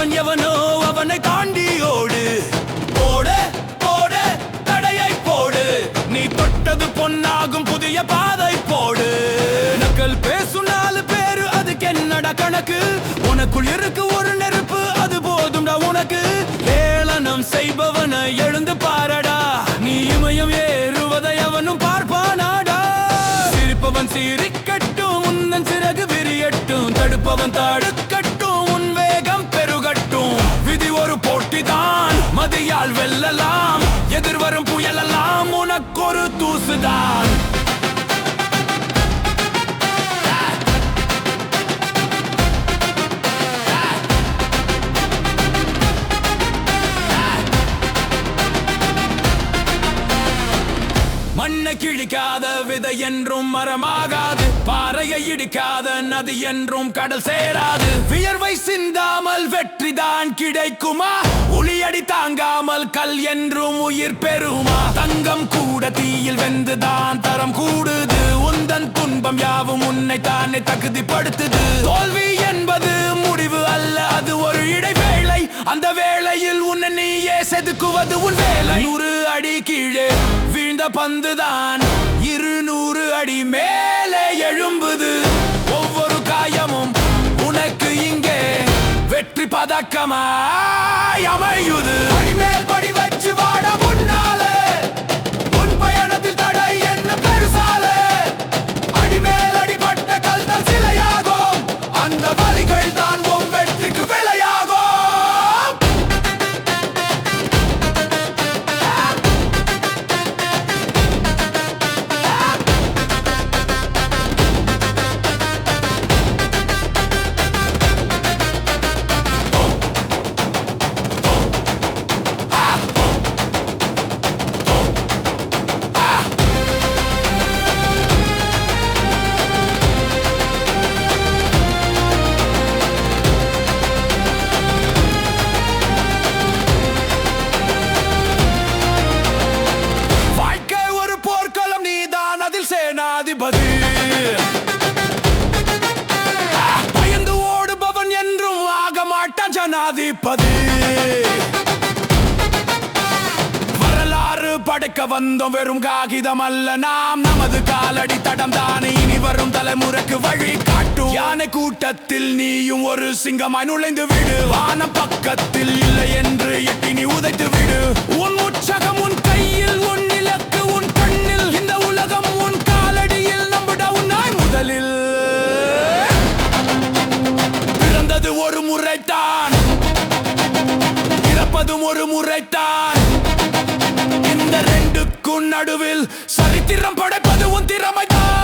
தடுப்பவன் எவனோ அவனை தாண்டி ஓடு போடு போடு தடையை போடு. நீ தொட்டது பொன்னாகும் புதிய பாதை போடு. நக்கல் பேசும் நாலு பேரு அதுக்கு என்னடா கணக்கு? உனக்குள் இருக்கு ஒரு நெருப்பு அது போதும்டா உனக்கு. ஏளனம் செய்பவனை எழுந்து பாரடா. தூசுதான் மண்ணை கிழிக்காத விதை என்றும் மரமாகாது. பா கரையை இடிக்காத நதி என்றும் கடல் சேராது. வியர்வை சிந்தாமல் வெற்றிதான் கிடைக்குமா? உளியடி தாங்காமல் கல் என்றும் உயிர் பெறுமா? தங்கம் கூட தீயில் வெந்துதான் தரம் கூடுது. உந்தன் துன்பம் யாவும் உன்னை தானே தகுதிப்படுத்துது. தோல்வி என்பது முடிவு அல்ல அது ஒரு இடைவேளை. அந்த வேளையில் உன்னை நீயே செதுக்குவது உன் வேலை. நூறு அடி கீழே வீழ்ந்த பந்துதான் இருநூறு அடி மேல். எழும்புது. ஒவ்வொரு காயமும் உனக்கு இங்கே வெற்றி பதக்கமாய் அமையுது. அடிமேல் படி வச்சு வாடவும் சேனாதிபதி பயந்து ஓடுபவன் என்றும் ஆக மாட்டான் ஜனாதிபதி. வரலாறு படைக்க வந்தோம் வெறும் காகிதம் அல்ல நாம் நமது காலடி தடம் தானே. இனி வரும் தலைமுறைக்கு வழி காட்டும். யானை கூட்டத்தில் நீயும் ஒரு சிங்கமாய் நுழைந்து விடு. வானம் பக்கத்தில் இல்லை என்று ஒரு முறைத்தான். இந்த ரெண்டுக்கும் நடுவில் சரித்திரம் படைப்பது உன் திறமைதான்.